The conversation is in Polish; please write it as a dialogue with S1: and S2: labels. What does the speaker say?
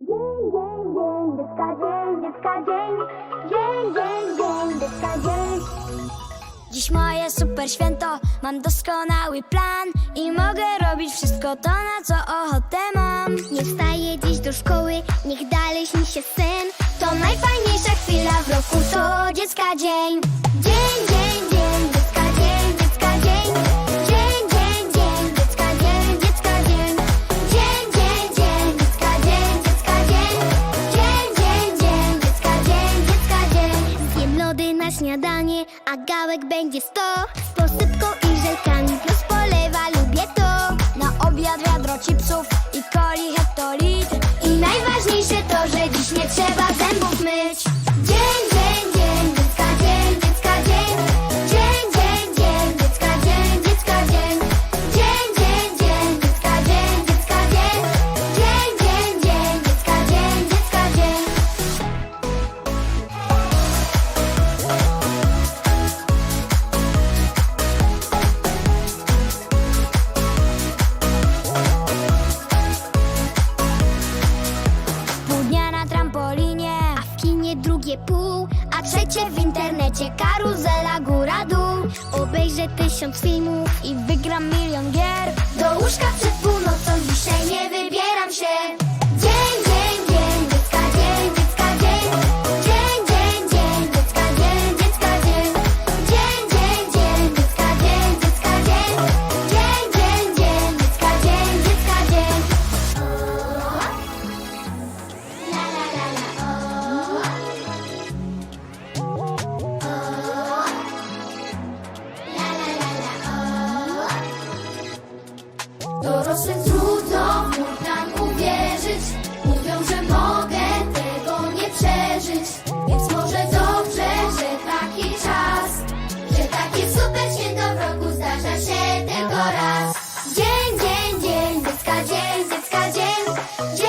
S1: Dzień, dzień, dzień, dziecka dzień, dziecka dzień. Dzień, dzień, dzień, dziecka dzień.
S2: Dziś moje super święto, mam doskonały plan I mogę robić wszystko to, na co ochotę mam
S1: Nie wstaję dziś do szkoły, niech dalej śni się sen.
S2: To najfajniejsza chwila w roku, to dziecka dzień
S1: Dzień, dzień, dzień, lody na śniadanie, a gałek będzie sto. Z posypką i żelkami trzecie w
S2: internecie karuzela góra dół. Obejrzę tysiąc filmów
S1: i wygram milion gier Do łóżka przed północą dzisiaj nie wybieram się Dorosłym trudno mógł nam uwierzyć. Mówią, że mogę tego nie przeżyć. Więc może dobrze, że taki
S2: czas Że takie super
S1: święto w roku
S2: zdarza się tylko raz.
S1: Dzień, dzień, dzień, dziecka dzień, dziecka dzień, dzień